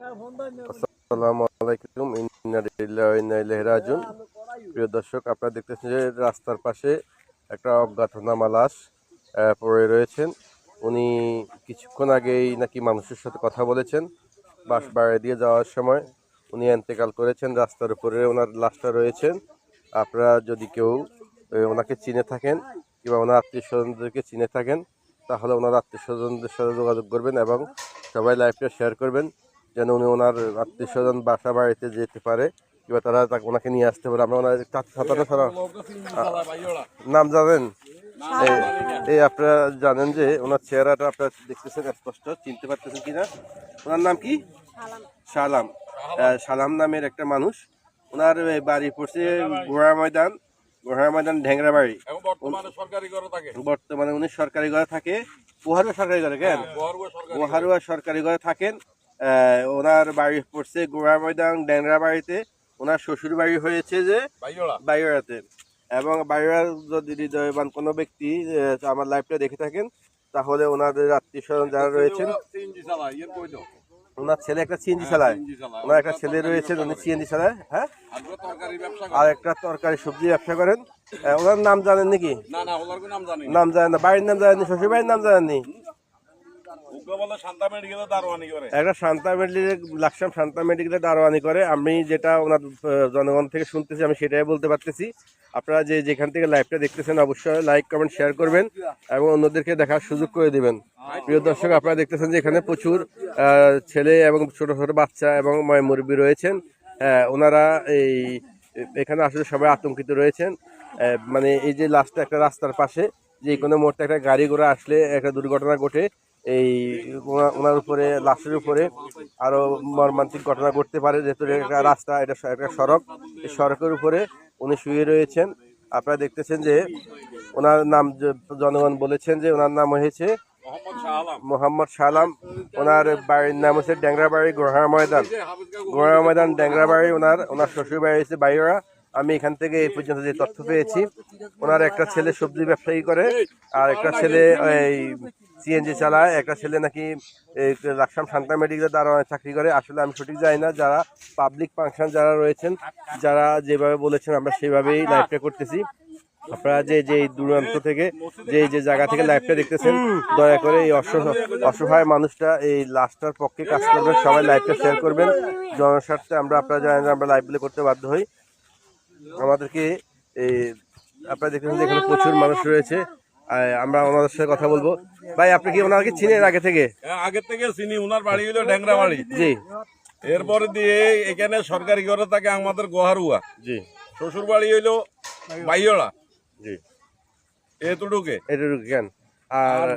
আসসালামু আলাইকুম রাজিউন। প্রিয় দর্শক, আপনারা দেখতেছেন যে রাস্তার পাশে একটা অজ্ঞাতনামা লাশ পড়ে রয়েছেন। উনি কিছুক্ষণ আগেই নাকি মানুষের সাথে কথা বলেছেন, বাস বাড়ি দিয়ে যাওয়ার সময়। উনি এন্তেকাল করেছেন, রাস্তার উপরে ওনার লাশটা রয়েছেন আপনারা যদি কেউ ওনাকে চিনে থাকেন কিংবা ওনার আত্মীয় স্বজনদেরকে চিনে থাকেন, তাহলে ওনার আত্মীয় স্বজনদের সাথে যোগাযোগ করবেন এবং সবাই লাইভটা শেয়ার করবেন। যেন উনি ওনার আত্মীয় স্বজন বাসা বাড়িতে যেতে পারে কিংবা তারা তাকে ওনাকে নিয়ে আসতে পারে। আমরা ওনার সাঁতারে সারা নাম জানেন? এই- এই আপনারা জানেন যে ওনার চেহারাটা আপনারা দেখতেছেন স্পষ্ট চিনতে পারতেছেন কিনা? ওনার নাম কি? সালাম। সালাম। নামের একটা মানুষ। ওনার এই বাড়ি পড়ছে গোড়া ময়দান গোড়া ময়দান ঢেংরা বাড়ি বর্তমানে সরকারি ঘরে থাকে। বর্তমানে উনি সরকারি ঘরে থাকে পোহারুয়া সরকারি ঘরে কেন? পোহারুয়া সরকারি ঘরে থাকেন। ওনার বাড়ি পড়ছে গোড়া ময়দান ড্যাংরা বাড়িতে। ওনার শ্বশুর বাড়ি হয়েছে যে বাইরাতে এবং বাইরার যদি হৃদয়বান কোনো ব্যক্তি আমার লাইভটা দেখে থাকেন তাহলে ওনাদের আত্মীয় স্বজন যারা রয়েছেন ওনার ছেলে একটা সিএনজি চালায়। ওনার একটা ছেলে রয়েছে উনি সিএনজি চালায় হ্যাঁ। আর একটা তরকারি সবজি ব্যবসা করেন। ওনার নাম জানেন নাকি? নাম জানেন না। বাড়ির নাম জানেননি শ্বশুর বাড়ির নাম জানেননি উগ্র বলে শান্তা মেডিকেলে দারোয়ানি করে একটা শান্তা মেডিকেলে, লাকসাম শান্তা মেডিকেলে দারোয়ানি করে। আমি যেটা ওনার জনগণ থেকে শুনতেছি, আমি সেটাই বলতে পারতেছি। আপনারা যে যেখান থেকে লাইভটা দেখতেছেন, অবশ্যই লাইক কমেন্ট শেয়ার করবেন এবং অন্যদেরকে দেখার সুযোগ করে দিবেন। প্রিয় দর্শক, আপনারা দেখতেছেন যে এখানে প্রচুর ছেলে এবং ছোট ছোট বাচ্চা এবং ময় মুরব্বী রয়েছেন। ওনারা এই, এখানে আসলে সবাই আতঙ্কিত রয়েছেন। মানে এই যে লাস্টে একটা রাস্তার পাশে যে কোনো মুহূর্তে একটা গাড়ি ঘোড়া আসলে একটা দুর্ঘটনা ঘটে। এই ওনার উপরে, লাশের উপরে আরও মর্মান্তিক ঘটনা ঘটতে পারে। যেহেতু একটা রাস্তা, এটা একটা সড়ক। এই সড়কের উপরে উনি শুয়ে রয়েছেন। আপনারা দেখতেছেন যে ওনার নাম জনগণ বলেছেন যে ওনার নাম হয়েছে মোহাম্মদ সালাম। ওনার বাড়ির নাম হচ্ছে ড্যাংরা বাড়ি গোড়া ময়দান। গোড়া ময়দান ড্যাংরাবাড়ি ওনার ওনার শ্বশুর বাড়ি হচ্ছে বাইরা আমি এখান থেকে এই পর্যন্ত যে তথ্য পেয়েছি। ওনার একটা ছেলে সবজি ব্যবসায়ী করে, আর একটা ছেলে এই সিএনজি চালায়, একটা ছেলে নাকি এই লাকসাম শান্তা মেডিকেলে দাঁড়ানো চাকরি করে। আসলে আমি সঠিক জানি না, যারা পাবলিক ফাংশন যারা রয়েছেন, যারা যেভাবে বলেছেন, আমরা সেভাবেই লাইভটা করতেছি। আপনারা যে যে দূরান্ত থেকে, যে যে জায়গা থেকে লাইভটা দেখতেছেন, দয়া করে এই অসহায় মানুষটা এই লাশটার পক্ষে কাজ করবেন, সবাই লাইভটা শেয়ার করবেন। জনস্বার্থে আমরা, আপনারা জানেন আমরা লাইভ প্লে করতে বাধ্য হই। আমাদেরকে এই, আপনারা দেখতেছেন যে এখানে প্রচুর মানুষ রয়েছে। আমরা ওনাদের সাথে কথা বলব। ভাই আপনি কি ওনাকে চিনেন আগে থেকে? আগে আগের থেকে চিনি। ওনার বাড়ি হইল ড্যাংরা বাড়ি জি। এরপরে দিয়ে এখানে সরকারি ঘরে থাকে আমাদের গোহারুয়া। জি। শ্বশুর বাড়ি হইল বাইয়ড়া জি। এতটুকে। এটুকু কেন? আর